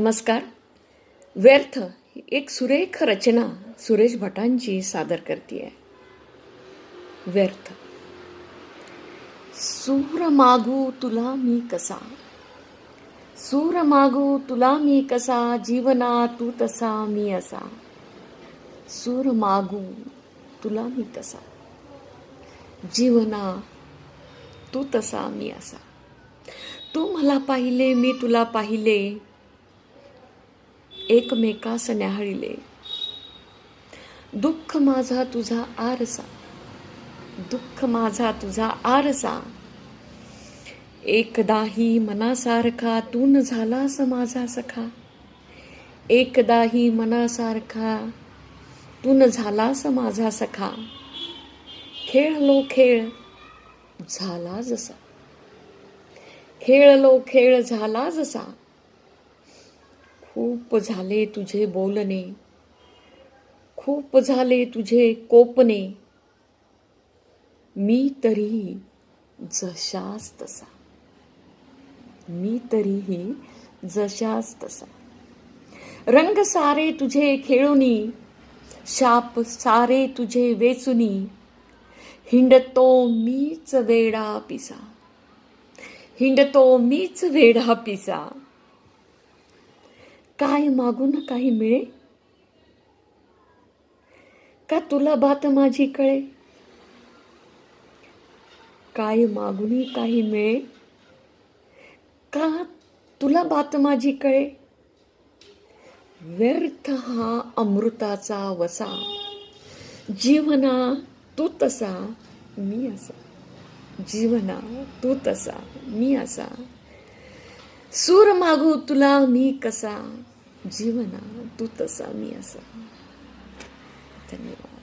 नमस्कार. व्यर्थ एक सुरेख रचना सुरेश भटांची सादर करते आहे व्यर्थ. सूर मागू तुला मी कसा? सूर मागू तुला मी कसा? जीवना तू तसा मी असा. सूर मागू तुला मी कसा जीवना तू तसा मी असा. तू मला पाहिले मी तुला पाहिले. एकमेकास न्याहाळिले दुःख माझा तुझा आरसा. दुःख माझा तुझा आरसा. एकदाही मनासारखा तून झालास माझा सखा. एकदाही मनासारखा तू न झालास माझा सखा. खेळलो खेळ झाला जसा. खेळलो खेळ झाला जसा. खूप झाले तुझे बोलणे. खूप झाले तुझे कोपणे. मी तरीही जशास तसा. मी तरीही जशास तसा. रंग सारे तुझे खेळुनी. शाप सारे तुझे वेचुनी. हिंडतो मीच वेडा पिसा. हिंडतो मीच वेडा पिसा. काय मागून काही मिळे? का तुला बात माझी कळे? काय मागून काही मिळे? का तुला बात माझी कळे? व्यर्थ हा अमृताचा वसा. जीवना तू तसा मी असा. जीवना तू तसा मी असा. सूर मागू तुला मी कसा? जीवना तू तसा मी असा धन्यवाद